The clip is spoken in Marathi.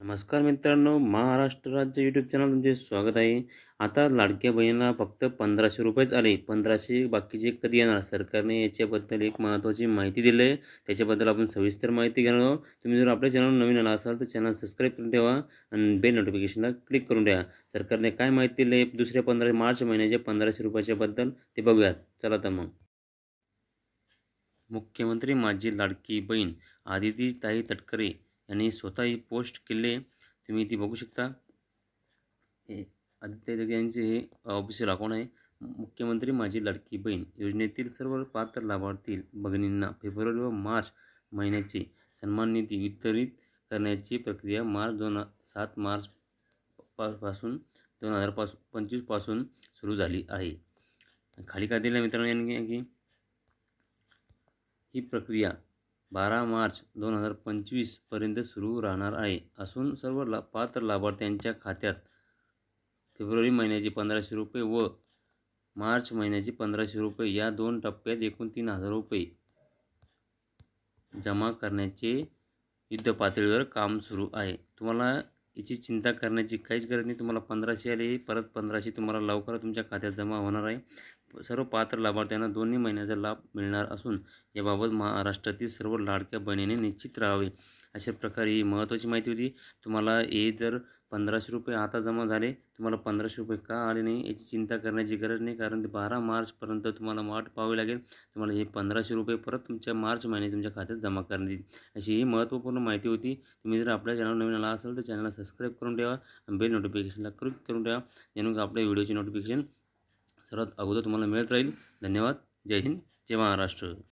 नमस्कार मित्रांनो महाराष्ट्र राज्य यूट्यूब चॅनल तुमचे स्वागत आहे. आता लाडक्या बहिणीला फक्त पंधराशे रुपयेच आले. पंधराशे बाकीचे कधी येणार? सरकारने याच्याबद्दल एक महत्त्वाची माहिती दिली आहे त्याच्याबद्दल आपण सविस्तर माहिती घेणार आहोत. तुम्ही जर आपल्या चॅनल नवीन आला असाल तर चॅनल सबस्क्राईब करून ठेवा आणि बेल नोटिफिकेशनला क्लिक करून ठेवा. सरकारने काय माहिती दिली आहे दुसऱ्या पंधरा मार्च महिन्याच्या पंधराशे रुपयाच्याबद्दल ते बघूयात. चला तर मग. मुख्यमंत्री माझी लाडकी बहीण आदिती ताई तटकरे यांनी स्वतः ही पोस्ट केले तुम्ही ती बघू शकता. हे आदित्य जगे यांचे हे ऑफिशियल अकाउंट आहे. मुख्यमंत्री माझी लाडकी बहीण योजनेतील सर्व पात्र लाभार्थी भगिनींना फेब्रुवारी व मार्च महिन्याचे सन्मान निधी वितरित करण्याची प्रक्रिया मार्च दोन सात मार्च पासून दोन हजार पास पंचवीसपासून सुरू झाली आहे. खाली काय दिल्या मित्रांनो यांनी की ही प्रक्रिया बारा मार्च दोन हजार पंचवीसपर्यंत सुरू राहणार आहे. असून सर्व ला पात्र लाभार्थ्यांच्या खात्यात फेब्रुवारी महिन्याचे पंधराशे रुपये व मार्च महिन्याचे पंधराशे रुपये या दोन टप्प्यात एकूण तीन हजार रुपये जमा करण्याचे युद्ध पातळीवर काम सुरू आहे. तुम्हाला याची चिंता करण्याची काहीच गरज नाही. तुम्हाला पंधराशे आले परत पंधराशे तुम्हाला लवकर तुमच्या खात्यात जमा होणार आहे. सर्व पात्र लाभार्थ्यांना दोन्ही महिन्याचा लाभ मिळणार असून याबाबत महाराष्ट्रातील सर्व लाडक्या बहिणीने निश्चित राहावे. अशा प्रकारे ही महत्त्वाची माहिती होती. तुम्हाला हे जर पंधराशे रुपये आता जमा झाले तुम्हाला पंधराशे रुपये का आले नाही याची चिंता करण्याची गरज नाही कारण ते बारा मार्चपर्यंत तुम्हाला वाट पाहावी लागेल. तुम्हाला हे पंधराशे रुपये परत तुमच्या मार्च महिन्यात तुमच्या खात्यात जमा करण्यात येईल. अशी ही महत्त्वपूर्ण माहिती होती. तुम्ही जर आपल्या चॅनल नवीन आला असाल तर चॅनलला सबस्क्राईब करून ठेवा बेल नोटिफिकेशनला क्लिक करून ठेवा जेणेकरून आपल्या व्हिडिओची नोटिफिकेशन सर्वात अगोदर तुम्हाला मिळत राहील. धन्यवाद. जय हिंद. जय महाराष्ट्र.